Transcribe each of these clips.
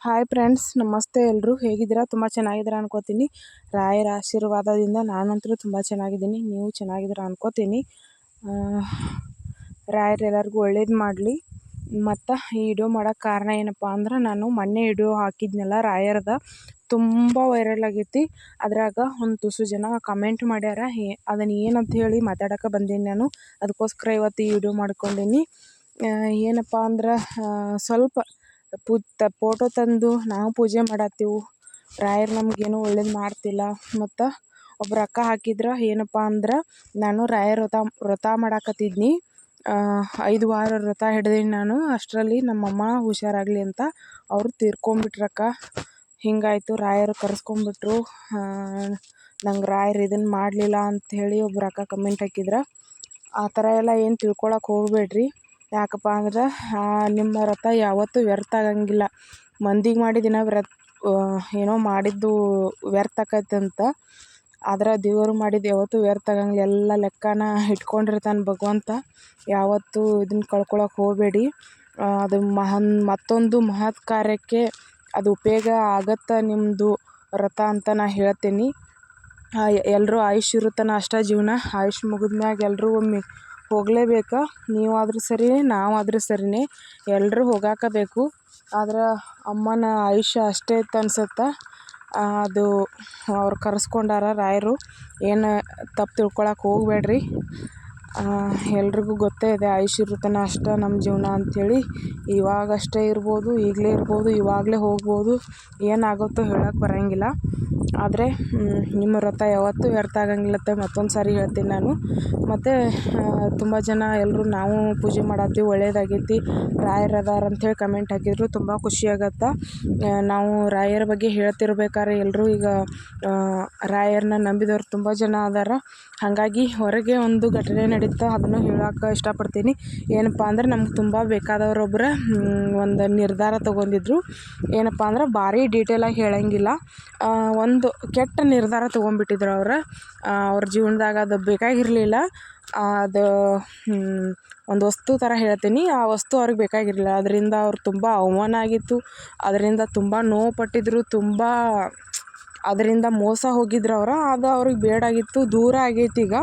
Hi friends ನಮಸ್ತೆ ಎಲ್ಲರೂ ಹೇಗಿದ್ದೀರಾ? ತುಂಬ ಚೆನ್ನಾಗಿದ್ದೀರಾ ಅನ್ಕೋತೀನಿ. ರಾಯರ ಆಶೀರ್ವಾದದಿಂದ ನಾನಂತೂ ತುಂಬ ಚೆನ್ನಾಗಿದ್ದೀನಿ. ನೀವು ಚೆನ್ನಾಗಿದ್ದೀರಾ ಅನ್ಕೋತೀನಿ. ರಾಯರು ಎಲ್ಲರಿಗೂ ಒಳ್ಳೇದು ಮಾಡಲಿ. ಮತ್ತು ಈ ವಿಡಿಯೋ ಮಾಡೋಕ್ಕೆ ಕಾರಣ ಏನಪ್ಪ ಅಂದ್ರೆ ನಾನು ಮೊನ್ನೆ ವಿಡಿಯೋ ಹಾಕಿದ್ನಲ್ಲ ರಾಯರದ. ತುಂಬ ವೈರಲ್ ಆಗೈತಿ. ಅದ್ರಾಗ ಒಂದು ತುಸು ಜನ ಕಮೆಂಟ್ ಮಾಡ್ಯಾರ. ಹೇ ಅದನ್ನು ಏನಂತ ಹೇಳಿ ಮಾತಾಡೋಕೆ ಬಂದೀನಿ ನಾನು. ಅದಕ್ಕೋಸ್ಕರ ಇವತ್ತು ಈ ವಿಡಿಯೋ ಮಾಡ್ಕೊಂಡೀನಿ. ಏನಪ್ಪ ಅಂದ್ರೆ ಸ್ವಲ್ಪ ಪೂ ತ ಫೋಟೋ ತಂದು ನಾವು ಪೂಜೆ ಮಾಡತ್ತೀವಿ. ರಾಯರು ನಮಗೇನು ಒಳ್ಳೇದು ಮಾಡ್ತಿಲ್ಲ. ಮತ್ತು ಒಬ್ರು ಅಕ್ಕ ಹಾಕಿದ್ರು ಏನಪ್ಪ ಅಂದ್ರೆ ನಾನು ರಾಯರ ವ್ರತ ವ್ರತ ಮಾಡಾಕತ್ತಿದ್ನಿ. ಐದು ವಾರ ವ್ರತ ಹಿಡ್ದೀನಿ ನಾನು. ಅಷ್ಟರಲ್ಲಿ ನಮ್ಮಮ್ಮ ಹುಷಾರಾಗಲಿ ಅಂತ ಅವರು ತೀರ್ಕೊಂಬಿಟ್ರಕ್ಕ. ಹಿಂಗಾಯಿತು ರಾಯರು ಕರೆಸ್ಕೊಂಬಿಟ್ರು. ನಂಗೆ ರಾಯರು ಇದನ್ನು ಮಾಡಲಿಲ್ಲ ಅಂಥೇಳಿ ಒಬ್ರು ಅಕ್ಕ ಕಮೆಂಟ್ ಹಾಕಿದ್ರು. ಆ ಥರ ಎಲ್ಲ ಏನು ತಿಳ್ಕೊಳಕ್ಕೆ ಹೋಗಬೇಡ್ರಿ. ಯಾಕಪ್ಪ ಅಂದ್ರೆ ನಿಮ್ಮ ವ್ರತ ಯಾವತ್ತೂ ವ್ಯರ್ಥ ಆಗಂಗಿಲ್ಲ. ಮಂದಿಗೆ ಮಾಡಿದ ವ್ರತ ಏನೋ ಮಾಡಿದ್ದು ವ್ಯರ್ಥ ಅಂತ, ಆದ್ರೆ ದೇವರು ಮಾಡಿದ್ದು ಯಾವತ್ತೂ ವ್ಯರ್ಥ ಆಗಂಗಿಲ್ಲ. ಎಲ್ಲ ಲೆಕ್ಕನ ಇಟ್ಕೊಂಡಿರ್ತಾನೆ ಭಗವಂತ. ಯಾವತ್ತೂ ಇದನ್ನ ಕಳ್ಕೊಳಕ್ಕೆ ಹೋಗಬೇಡಿ. ಅದು ಮಹನ್, ಮತ್ತೊಂದು ಮಹತ್ ಕಾರ್ಯಕ್ಕೆ ಅದು ಉಪಯೋಗ ಆಗತ್ತೆ ನಿಮ್ಮದು ವ್ರತ ಅಂತ ನಾನು ಹೇಳ್ತೀನಿ. ಎಲ್ಲರೂ ಆಯುಷ್ ಇರುತ್ತಾನೆ ಅಷ್ಟೇ ಜೀವನ. ಆಯುಷ್ ಮುಗಿದ್ಮ್ಯಾಗ ಎಲ್ಲರೂ ಒಮ್ಮೆ ಹೋಗಲೇಬೇಕು? ನೀವಾದರೂ ಸರಿ, ನಾವಾದರೂ ಸರಿನೇ. ಎಲ್ಲರೂ ಹೋಗಾಕಬೇಕು. ಆದ್ರೆ ಅಮ್ಮನ ಆಯುಷ್ಯ ಅಷ್ಟೇ ಇತ್ತು ಅನ್ಸುತ್ತೆ. ಅದು ಅವ್ರು ಕರೆಸ್ಕೊಂಡಾರ ರಾಯರು. ಏನು ತಪ್ಪು ತಿಳ್ಕೊಳಕ್ಕೆ ಹೋಗಬೇಡ್ರಿ. ಎಲ್ರಿಗೂ ಗೊತ್ತೇ ಇದೆ ಆಯುಷ್ ಇರುತ್ತನ ಅಷ್ಟೇ ನಮ್ಮ ಜೀವನ ಅಂಥೇಳಿ ಇವಾಗಷ್ಟೇ ಇರ್ಬೋದು, ಈಗಲೇ ಇರ್ಬೋದು, ಇವಾಗಲೇ ಹೋಗ್ಬೋದು. ಏನಾಗುತ್ತೋ ಹೇಳಕ್ಕೆ ಬರೋಂಗಿಲ್ಲ. ಆದರೆ ನಿಮ್ಮ ವ್ರತ ಯಾವತ್ತೂ ವ್ಯರ್ಥ ಆಗಂಗಿಲ್ಲತ್ತೆ, ಮತ್ತೊಂದು ಸಾರಿ ಹೇಳ್ತೀನಿ ನಾನು. ಮತ್ತು ತುಂಬ ಜನ ಎಲ್ಲರೂ ನಾವು ಪೂಜೆ ಮಾಡತ್ತೀವಿ ಒಳ್ಳೆಯದಾಗೈತಿ ರಾಯರು ಅದಾರ ಅಂಥೇಳಿ ಕಮೆಂಟ್ ಹಾಕಿದ್ರು, ತುಂಬ ಖುಷಿ ಆಗತ್ತೆ. ನಾವು ರಾಯರ ಬಗ್ಗೆ ಹೇಳ್ತಿರ್ಬೇಕಾದ್ರೆ ಎಲ್ಲರೂ ಈಗ ರಾಯರನ್ನ ನಂಬಿದವ್ರು ತುಂಬ ಜನ ಅದಾರ. ಹಾಗಾಗಿ ಹೊರಗೆ ಒಂದು ಘಟನೆ ನಡೀತಾ, ಅದನ್ನು ಹೇಳೋಕೆ ಇಷ್ಟಪಡ್ತೀನಿ. ಏನಪ್ಪ ಅಂದ್ರೆ, ನಮ್ಗೆ ತುಂಬ ಬೇಕಾದವರೊಬ್ಬರು ಒಂದು ನಿರ್ಧಾರ ತೊಗೊಂಡಿದ್ರು. ಏನಪ್ಪ ಅಂದ್ರೆ, ಭಾರಿ ಡೀಟೇಲಾಗಿ ಹೇಳಂಗಿಲ್ಲ. ಒಂದು ಕೆಟ್ಟ ನಿರ್ಧಾರ ತೊಗೊಂಡ್ಬಿಟ್ಟಿದ್ರು ಅವ್ರು. ಅವ್ರ ಜೀವನದಾಗ ಅದು ಬೇಕಾಗಿರಲಿಲ್ಲ. ಅದು ಒಂದು ವಸ್ತು ಥರ ಹೇಳ್ತೀನಿ. ಆ ವಸ್ತು ಅವ್ರಿಗೆ ಬೇಕಾಗಿರಲಿಲ್ಲ. ಅದರಿಂದ ಅವ್ರು ತುಂಬ ಅವಮಾನ ಆಗಿತ್ತು. ಅದರಿಂದ ತುಂಬ ನೋವು ಪಟ್ಟಿದ್ರು. ತುಂಬ ಅದರಿಂದ ಮೋಸ ಹೋಗಿದ್ರು ಅವ್ರು. ಅದು ಅವ್ರಿಗೆ ಬೇಡಾಗಿತ್ತು ದೂರ ಆಗೈತಿ ಈಗ.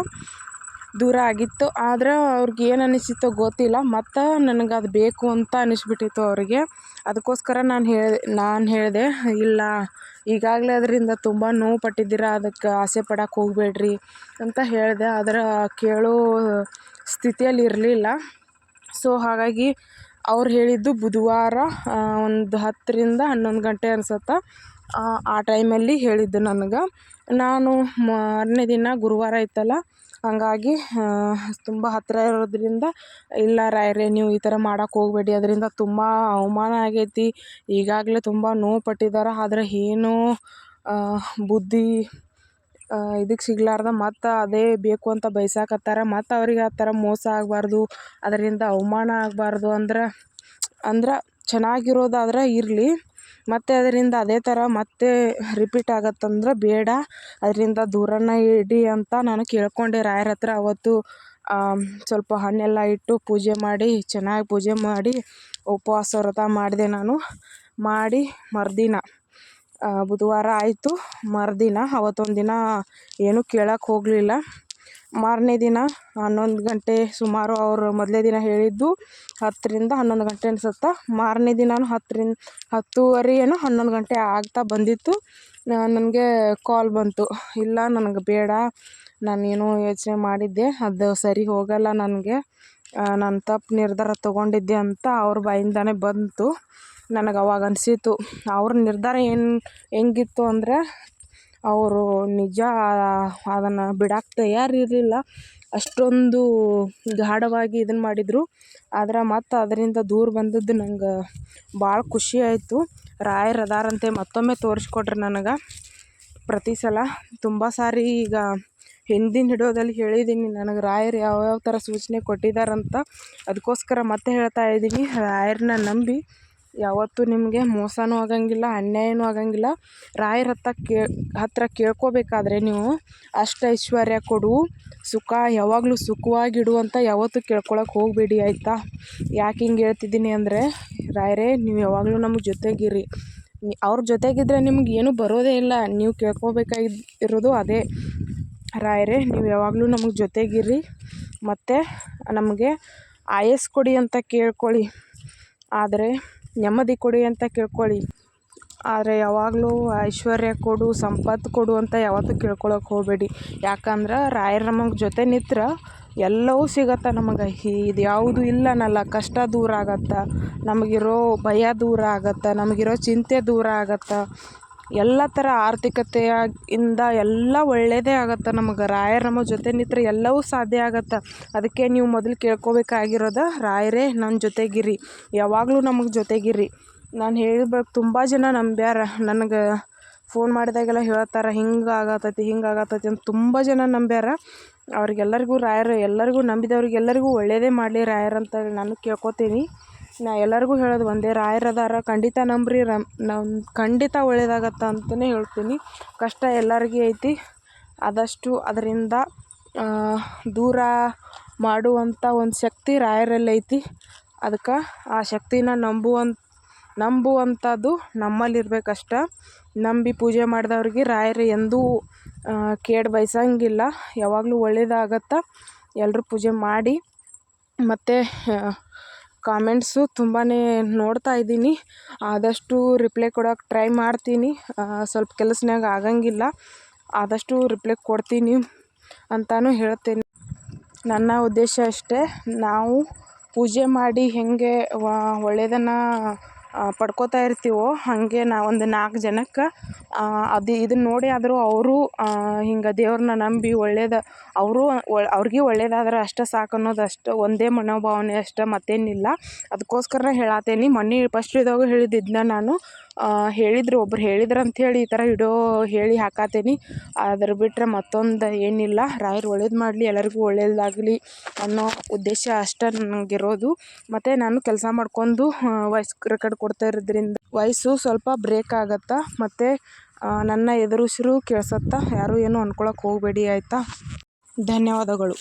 ದೂರ ಆಗಿತ್ತು. ಆದ್ರೆ ಅವ್ರಿಗೆ ಏನು ಅನಿಸಿತ್ತೋ ಗೊತ್ತಿಲ್ಲ. ಮತ್ತು ನನಗೆ ಅದು ಬೇಕು ಅಂತ ಅನ್ನಿಸ್ಬಿಟ್ಟಿತ್ತು ಅವರಿಗೆ. ಅದಕ್ಕೋಸ್ಕರ ನಾನು ಹೇಳಿ, ನಾನು ಹೇಳಿದೆ, ಇಲ್ಲ ಈಗಾಗಲೇ ಅದರಿಂದ ತುಂಬ ನೋವು ಪಟ್ಟಿದ್ದೀರ? ಅದಕ್ಕೆ ಆಸೆ ಪಡಕ್ಕೆ ಹೋಗಬೇಡ್ರಿ ಅಂತ ಹೇಳಿದೆ. ಆದ್ರೆ ಕೇಳೋ ಸ್ಥಿತಿಯಲ್ಲಿ ಇರಲಿಲ್ಲ. ಸೊ ಹಾಗಾಗಿ ಅವ್ರು ಹೇಳಿದ್ದು ಬುಧವಾರ ಒಂದು ಹತ್ತರಿಂದ ಹನ್ನೊಂದು ಗಂಟೆ ಅನ್ಸುತ್ತೆ. ಆ ಟೈಮಲ್ಲಿ ಹೇಳಿದ್ದು ನನಗೆ. ನಾನು ಮಾರನೇ ದಿನ ಗುರುವಾರ ಇತ್ತಲ್ಲ ಹಾಗಾಗಿ ತುಂಬ ಹತ್ತಿರ ಇರೋದರಿಂದ, ಇಲ್ಲ ರಾಯರೇ, ನೀವು ಈ ಥರ ಮಾಡಕ್ಕೆ ಹೋಗಬೇಡಿ. ಅದರಿಂದ ತುಂಬ ಅವಮಾನ ಆಗೈತಿ. ಈಗಾಗಲೇ ತುಂಬ ನೋವು ಪಟ್ಟಿದ್ದಾರೆ ಆದ್ರೆ ಏನೂ ಬುದ್ಧಿ ಇದಕ್ಕೆ ಸಿಗಲಾರ್ದ ಮತ್ತು ಅದೇ ಬೇಕು ಅಂತ ಬೈಸಾಕತ್ತಾರ ಮತ್ತು ಅವ್ರಿಗೆ ಆ ಥರ ಮೋಸ ಆಗಬಾರ್ದು. ಅದರಿಂದ ಅವಮಾನ ಆಗಬಾರ್ದು ಅಂದ್ರೆ ಅಂದ್ರೆ ಚೆನ್ನಾಗಿರೋದಾದ್ರೆ ಇರಲಿ. ಮತ್ತು ಅದರಿಂದ ಅದೇ ಥರ ಮತ್ತೆ ರಿಪೀಟ್ ಆಗತ್ತಂದ್ರೆ ಬೇಡ. ಅದರಿಂದ ದೂರನ ಇಡಿ ಅಂತ ನಾನು ಕೇಳಿಕೊಂಡೆ ರಾಯರ ಹತ್ರ ಅವತ್ತು. ಸ್ವಲ್ಪ ಹಣ್ಣೆಲ್ಲ ಇಟ್ಟು ಪೂಜೆ ಮಾಡಿ, ಚೆನ್ನಾಗಿ ಪೂಜೆ ಮಾಡಿ, ಉಪವಾಸ ವ್ರತ ಮಾಡಿದೆ ನಾನು. ಮಾಡಿ ಮರುದಿನ ಬುಧವಾರ ಆಯಿತು ಮರುದಿನ. ಅವತ್ತೊಂದು ದಿನ ಏನೂ ಕೇಳಕ್ಕೆ ಹೋಗಲಿಲ್ಲ. ಮಾರನೇ ದಿನ ಹನ್ನೊಂದು ಗಂಟೆ ಸುಮಾರು ಅವರು ಮೊದಲೇ ದಿನ ಹೇಳಿದ್ದು ಹತ್ತರಿಂದ ಹನ್ನೊಂದು ಗಂಟೆ ಅನ್ಸುತ್ತೆ. ಮಾರನೇ ದಿನವೂ ಹತ್ತರಿಂದ ಹತ್ತೂವರೆ ಏನೋ ಹನ್ನೊಂದು ಗಂಟೆ ಆಗ್ತಾ ಬಂದಿತ್ತು. ನನಗೆ ಕಾಲ್ ಬಂತು. ಇಲ್ಲ, ನನಗೆ ಬೇಡ. ನಾನೇನೋ ಯೋಚನೆ ಮಾಡಿದ್ದೆ. ಅದು ಸರಿ ಹೋಗಲ್ಲ ನನಗೆ. ನಾನು ತಪ್ಪು ನಿರ್ಧಾರ ತೊಗೊಂಡಿದ್ದೆ ಅಂತ ಅವ್ರ ಬಾಯಿಂದಾನೇ ಬಂತು. ನನಗೆ ಅವಾಗ ಅನಿಸಿತು ಅವ್ರ ನಿರ್ಧಾರ ಏನು, ಹೆಂಗಿತ್ತು ಅಂದರೆ ಅವರು ನಿಜ, ಅದನ್ನು ಬಿಡಕ್ಕೆ ತಯಾರಿರಲಿಲ್ಲ ಅಷ್ಟೊಂದು ಗಾಢವಾಗಿ ಇದನ್ನು ಮಾಡಿದರು. ಆದ್ರೆ ಮತ್ತು ಅದರಿಂದ ದೂರ ಬಂದದ್ದು ನಂಗೆ ಭಾಳ ಖುಷಿ ಆಯಿತು. ರಾಯರ ಅದಾರಂತೆ, ಮತ್ತೊಮ್ಮೆ ತೋರಿಸ್ಕೊಟ್ರು ನನಗೆ. ಪ್ರತಿ ಸಲ ತುಂಬ ಸಾರಿ ಈಗ ಹಿಂದಿನ ವಿಡಿಯೋದಲ್ಲಿ ಹೇಳಿದ್ದೀನಿ ನನಗೆ ರಾಯರು ಯಾವ್ಯಾವ ಥರ ಸೂಚನೆ ಕೊಟ್ಟಿದ್ದಾರಂತ ಅದಕ್ಕೋಸ್ಕರ ಮತ್ತೆ ಹೇಳ್ತಾ ಇದ್ದೀನಿ ರಾಯರನ್ನ ನಂಬಿ ಯಾವತ್ತೂ ನಿಮಗೆ ಮೋಸನೂ ಆಗಂಗಿಲ್ಲ, ಅನ್ಯಾಯನೂ ಆಗಂಗಿಲ್ಲ. ರಾಯರ ಹತ್ರ ಕೇ ಹತ್ತಿರ ಕೇಳ್ಕೊಬೇಕಾದ್ರೆ ನೀವು ಅಷ್ಟ ಐಶ್ವರ್ಯ ಕೊಡು. ಸುಖ ಯಾವಾಗಲೂ ಸುಖವಾಗಿಡು ಅಂತ ಯಾವತ್ತೂ ಕೇಳ್ಕೊಳಕ್ಕೆ ಹೋಗಬೇಡಿ, ಆಯಿತಾ? ಯಾಕೆ ಹಿಂಗೆ ಹೇಳ್ತಿದ್ದೀನಿ ಅಂದರೆ, ರಾಯರೇ, ನೀವು ಯಾವಾಗಲೂ ನಮ್ಮ ಜೊತೆಗಿರಿ. ಅವ್ರ ಜೊತೆಗಿದ್ದರೆ ನಿಮ್ಗೆ ಏನೂ ಬರೋದೇ ಇಲ್ಲ. ನೀವು ಕೇಳ್ಕೊಬೇಕಾಗಿದ್ ಇರೋದು ಅದೇ. ರಾಯರೇ, ನೀವು ಯಾವಾಗಲೂ ನಮಗೆ ಜೊತೆಗಿರಿ. ಮತ್ತು ನಮಗೆ ಆಯಸ್ಸು ಕೊಡಿ ಅಂತ ಕೇಳ್ಕೊಳ್ಳಿ. ಆದರೆ ನೆಮ್ಮದಿ ಕೊಡಿ ಅಂತ ಕೇಳ್ಕೊಳ್ಳಿ. ಆದರೆ ಯಾವಾಗಲೂ ಐಶ್ವರ್ಯ ಕೊಡು, ಸಂಪತ್ತು ಕೊಡು ಅಂತ ಯಾವತ್ತೂ ಕೇಳ್ಕೊಳಕ್ಕೆ ಹೋಗಬೇಡಿ. ಯಾಕಂದ್ರೆ ರಾಯರು ನಮಗೆ ಜೊತೆ ನಿಂತ್ರೆ ಎಲ್ಲವೂ ಸಿಗತ್ತೆ ನಮಗೆ. ಇದು ಯಾವುದು ಇಲ್ಲ ಕಷ್ಟ ದೂರ ಆಗತ್ತೆ. ನಮಗಿರೋ ಭಯ ದೂರ ಆಗತ್ತೆ. ನಮಗಿರೋ ಚಿಂತೆ ದೂರ ಆಗತ್ತೆ. ಎಲ್ಲ ಥರ ಆರ್ಥಿಕತೆಯ ಇಂದ ಎಲ್ಲ ಒಳ್ಳೆಯದೇ ಆಗತ್ತೆ ನಮಗೆ. ರಾಯರು ನಮ್ಮ ಜೊತೆ ನಿಂತ್ರೆ ಎಲ್ಲವೂ ಸಾಧ್ಯ ಆಗತ್ತೆ. ಅದಕ್ಕೆ ನೀವು ಮೊದಲು ಕೇಳ್ಕೊಬೇಕಾಗಿರೋದು ರಾಯರೇ ನನ್ನ ಜೊತೆಗಿರಿ. ಯಾವಾಗಲೂ ನಮಗೆ ಜೊತೆಗಿರಿ. ನಾನು ಹೇಳಬೇಕು, ತುಂಬ ಜನ ನಂಬ್ಯಾರ. ನನಗೆ ಫೋನ್ ಮಾಡಿದಾಗೆಲ್ಲ ಹೇಳ್ತಾರೆ, ಹಿಂಗೆ ಆಗತೈತಿ ಹಿಂಗೆ ಆಗತೈತಿ ಅಂತ ತುಂಬ ಜನ ನಂಬ್ಯಾರ. ಅವ್ರಿಗೆಲ್ಲರಿಗೂ ರಾಯರು ಎಲ್ಲರಿಗೂ ನಂಬಿದವ್ರಿಗೆಲ್ಲರಿಗೂ ಒಳ್ಳೆಯದೇ ಮಾಡಲಿ ರಾಯರ್ ಅಂತೇಳಿ ನಾನು ಕೇಳ್ಕೊತೀನಿ. ನಾ ಎಲ್ಲರಿಗೂ ಹೇಳೋದು ಒಂದೇ, ರಾಯರ ಅದಾರ, ಖಂಡಿತ ನಂಬ್ರಿ, ರಮ್ ನಮ್ಮ ಖಂಡಿತ ಒಳ್ಳೇದಾಗತ್ತೆ ಅಂತಲೇ ಹೇಳ್ತೀನಿ. ಕಷ್ಟ ಎಲ್ಲರಿಗೂ ಐತಿ. ಆದಷ್ಟು ಅದರಿಂದ ದೂರ ಮಾಡುವಂಥ ಒಂದು ಶಕ್ತಿ ರಾಯರಲ್ಲಿ ಐತಿ. ಅದಕ್ಕೆ ಆ ಶಕ್ತಿನ ನಂಬುವಂಥ ನಂಬುವಂಥದ್ದು ನಮ್ಮಲ್ಲಿರ್ಬೇಕಷ್ಟೆ. ನಂಬಿ ಪೂಜೆ ಮಾಡಿದವ್ರಿಗೆ ರಾಯರು ಎಂದೂ ಕೇಡು ಬಯಸಂಗಿಲ್ಲ. ಯಾವಾಗಲೂ ಒಳ್ಳೇದಾಗತ್ತೆ. ಎಲ್ಲರೂ ಪೂಜೆ ಮಾಡಿ. ಮತ್ತು ಕಾಮೆಂಟ್ಸು ತುಂಬಾ ನೋಡ್ತಾ ಇದ್ದೀನಿ. ಆದಷ್ಟು ರಿಪ್ಲೈ ಕೊಡೋಕೆ ಟ್ರೈ ಮಾಡ್ತೀನಿ. ಸ್ವಲ್ಪ ಕೆಲಸನ್ಯಾಗ ಆಗಂಗಿಲ್ಲ. ಆದಷ್ಟು ರಿಪ್ಲೈ ಕೊಡ್ತೀನಿ ಅಂತಲೂ ಹೇಳ್ತೀನಿ. ನನ್ನ ಉದ್ದೇಶ ಅಷ್ಟೇ. ನಾವು ಪೂಜೆ ಮಾಡಿ ಹೇಗೆ ಒಳ್ಳೆಯದನ್ನು ಪಡ್ಕೊತಾ ಇರ್ತೀವೋ, ಹಾಗೆ ಒಂದು ನಾಲ್ಕು ಜನಕ್ಕೆ ಅದು ಇದನ್ನು ನೋಡಿ ಆದರೂ ಅವರು ಹಿಂಗೆ ದೇವ್ರನ್ನ ನಂಬಿ ಒಳ್ಳೇದು, ಅವರು ಅವ್ರಿಗೆ ಒಳ್ಳೇದಾದ್ರೆ ಅಷ್ಟೇ ಸಾಕು ಅನ್ನೋದು ಅಷ್ಟೇ, ಒಂದೇ ಮನೋಭಾವನೆ ಅಷ್ಟೇ ಮತ್ತೇನಿಲ್ಲ. ಅದಕ್ಕೋಸ್ಕರ ಹೇಳತ್ತೀನಿ ಮೊನ್ನೆ ಫಸ್ಟ್ ಇದ್ದಾಗ ಹೇಳಿದ್ದು ಇದನ್ನ ನಾನು. ಹೇಳಿದರು. ಒಬ್ರು ಹೇಳಿದ್ರು ಅಂಥೇಳಿ ಈ ಥರ ವಿಡಿಯೋ ಹೇಳಿ ಹಾಕತ್ತೀನಿ ಅದ್ರ ಬಿಟ್ಟರೆ ಮತ್ತೊಂದು ಏನಿಲ್ಲ. ರಾಯರು ಒಳ್ಳೇದು ಮಾಡಲಿ, ಎಲ್ಲರಿಗೂ ಒಳ್ಳೇದಾಗಲಿ ಅನ್ನೋ ಉದ್ದೇಶ ಅಷ್ಟೇ ನನಗಿರೋದು. ಮತ್ತು ನಾನು ಕೆಲಸ ಮಾಡ್ಕೊಂಡು ವಾಯ್ಸ್ ರೆಕಾರ್ಡ್ ಕೊಡ್ತಾ ಇರೋದ್ರಿಂದ ವಾಯ್ಸು ಸ್ವಲ್ಪ ಬ್ರೇಕ್ ಆಗತ್ತಾ. ಮತ್ತು ನನ್ನ ಎದುರುಸಿರು ಕೇಳ್ಸತ್ತಾ. ಯಾರೂ ಏನೂ ಅಂದ್ಕೊಳಕ್ಕೆ ಹೋಗಬೇಡಿ, ಆಯಿತಾ? ಧನ್ಯವಾದಗಳು.